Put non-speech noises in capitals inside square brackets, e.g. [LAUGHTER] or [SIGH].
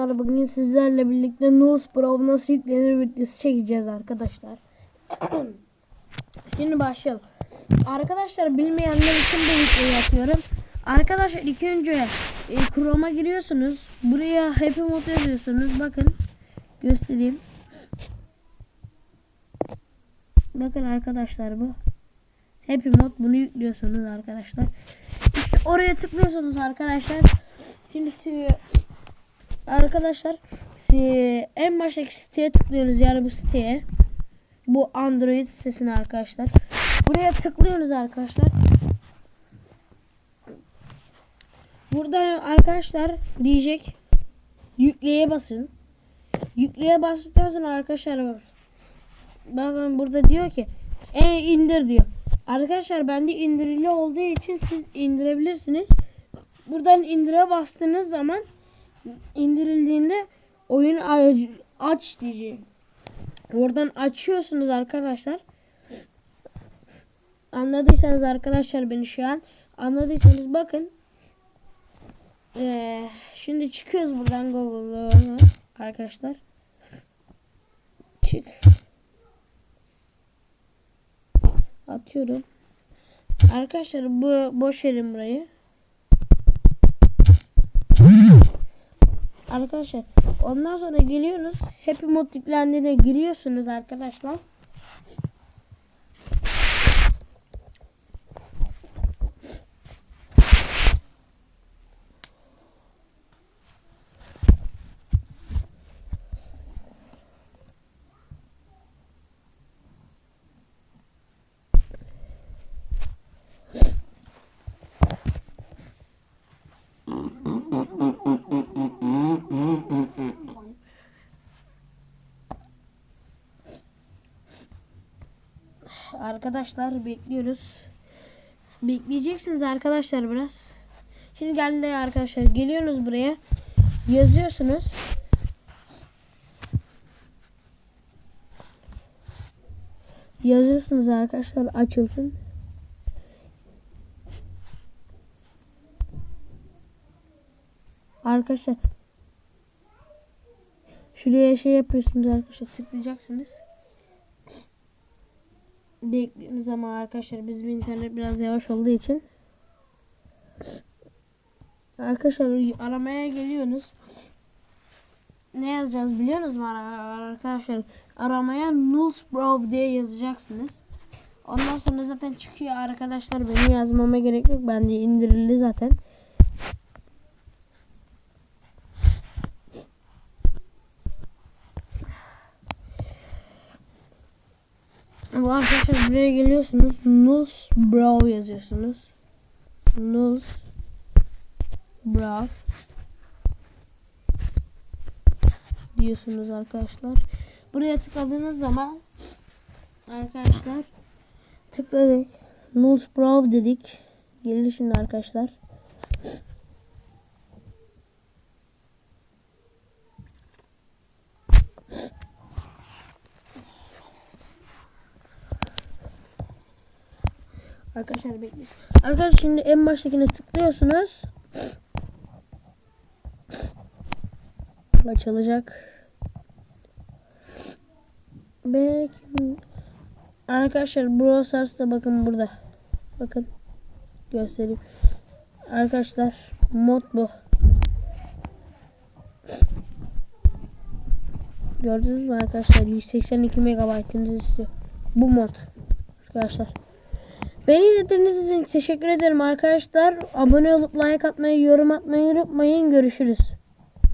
Bugün sizlerle birlikte Nose Pro nasıl yüklenir videosu çekeceğiz arkadaşlar. [CLEARS THROAT] Şimdi başlayalım. Arkadaşlar bilmeyenler için bu videoyu yapıyorum. Arkadaşlar ilk önce e, Chrome'a giriyorsunuz. Buraya Happy Mode yazıyorsunuz. Bakın göstereyim. Bakın arkadaşlar bu. Happy Mode bunu yüklüyorsunuz arkadaşlar. İşte oraya tıklıyorsunuz arkadaşlar. Şimdi Arkadaşlar en baştaki siteye tıklıyorsunuz yani bu siteye. Bu Android sitesine arkadaşlar. Buraya tıklıyorsunuz arkadaşlar. Burada arkadaşlar diyecek yükleye basın. Yükleye bastıktan sonra arkadaşlar bakın burada diyor ki e indir diyor. Arkadaşlar bende indirili olduğu için siz indirebilirsiniz. Buradan indire bastığınız zaman indirildiğinde oyun aç diyecek. Oradan açıyorsunuz arkadaşlar. Anladıysanız arkadaşlar beni şu an anladıysanız bakın. Ee, şimdi çıkıyoruz buradan Google'a arkadaşlar. Çık. Atıyorum. Arkadaşlar bu boş verin burayı. Arkadaşlar ondan sonra geliyorsunuz. Happy Mode yüklendiğine giriyorsunuz arkadaşlar. Arkadaşlar bekliyoruz. Bekleyeceksiniz arkadaşlar biraz. Şimdi geldi arkadaşlar. Geliyorsunuz buraya. Yazıyorsunuz. Yazıyorsunuz arkadaşlar açılsın. Arkadaşlar şuraya şey yapıyorsunuz arkadaşlar tıklayacaksınız bekliyoruz ama arkadaşlar? Bizim internet biraz yavaş olduğu için. Arkadaşlar aramaya geliyorsunuz. Ne yazacağız biliyorsunuz mu arkadaşlar aramaya Nuls Bro diye yazacaksınız. Ondan sonra zaten çıkıyor. Arkadaşlar benim yazmama gerek yok. Bende indirildi zaten Bu arkadaşlar buraya geliyorsunuz. Nus Bro yazıyorsunuz. Nus Bro diyorsunuz arkadaşlar. Buraya tıkladığınız zaman arkadaşlar tıkladık. Nus Bro dedik. Gelir şimdi arkadaşlar. Arkadaşlar bekliyoruz. Arkadaşlar şimdi en baştakine tıklıyorsunuz. Açılacak. Belki Arkadaşlar Brawl Stars'ta bakın burada. Bakın. Göstereyim. Arkadaşlar mod bu. Gördünüz mü arkadaşlar 182 megabaytınızı istiyor. Bu mod. Arkadaşlar. Beni izlediğiniz için teşekkür ederim arkadaşlar. Abone olup like atmayı, yorum atmayı unutmayın. Görüşürüz.